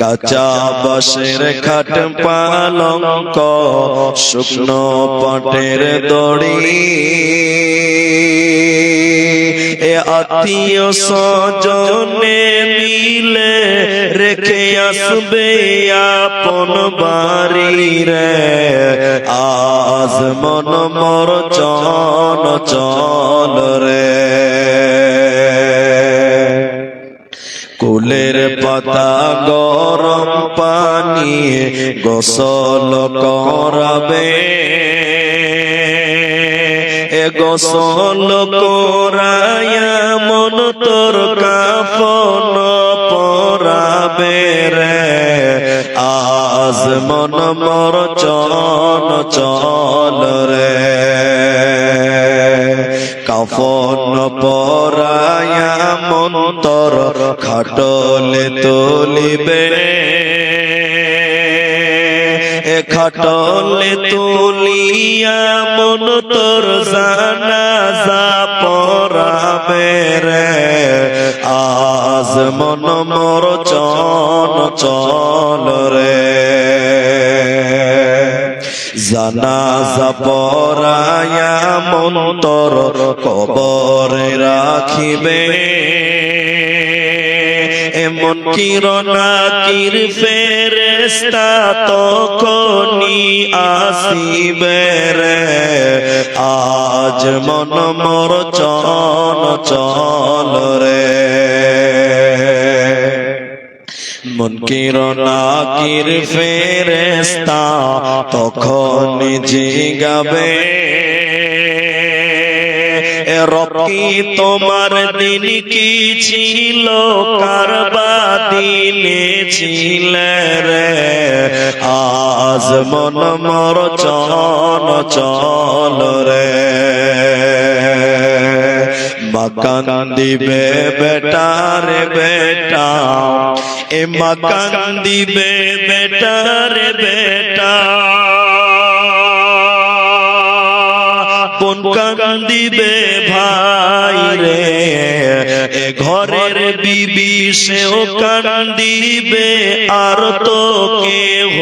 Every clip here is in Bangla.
কাঁচা বাসের খাট পালঙ্ক শুকনো পাটের দড়ি। এ আত্মীয় স্বজনে মিলে রেখে আসবে আপন বাড়ি রে। আজ মন মর চল চল রে। কুলের পাতা গরম পানি গোসল করাবে। এ গোসল করায়া মন তোর কাফন পরাবে রে। আজ মন মর চল চল রে। কাফন পরায়া মন্তর খাটলে তুলিবে। খাটলে তুলিয়া মন তোর জানাজা পরাবে রে। আজ মন মোর চন চল রে। জানাজা পরায়া মন্তর কবরে রাখিবে। এমন কিরণা কির ফেরেস্তা তখনই আসিবে রে। আজ মন মোর চল চল রে। মন কিরণা ফেরেস্তা তখন জিগাবে। রকি তোমার দিন কি ছিল? কারবা দিনে ছিলে রে। আজ মন মর চল চল রে। মাকান দিবে রে বেটা। এ মাকান দিবে রে বেটা। কোন কান্দিবে ভাই রে। ঘরের বিবি সেও কান্দিবে, আর তো কেহ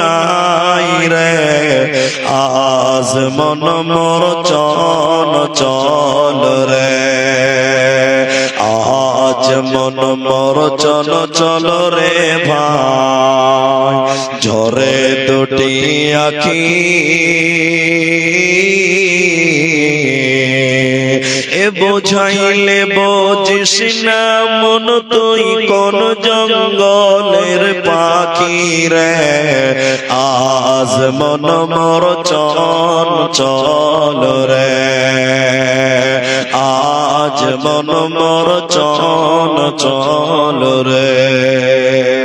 নাই রে। আজ মন মোর চল চল রে। আজ মন মোর চল চল রে ভাই। ঝরে দুটি আখি বোঝাইলে বোঝিস না মন তুই কোন জঙ্গলের পাখি রে? আজ মন মর চল চল রে। আজ মন মর চল চল রে।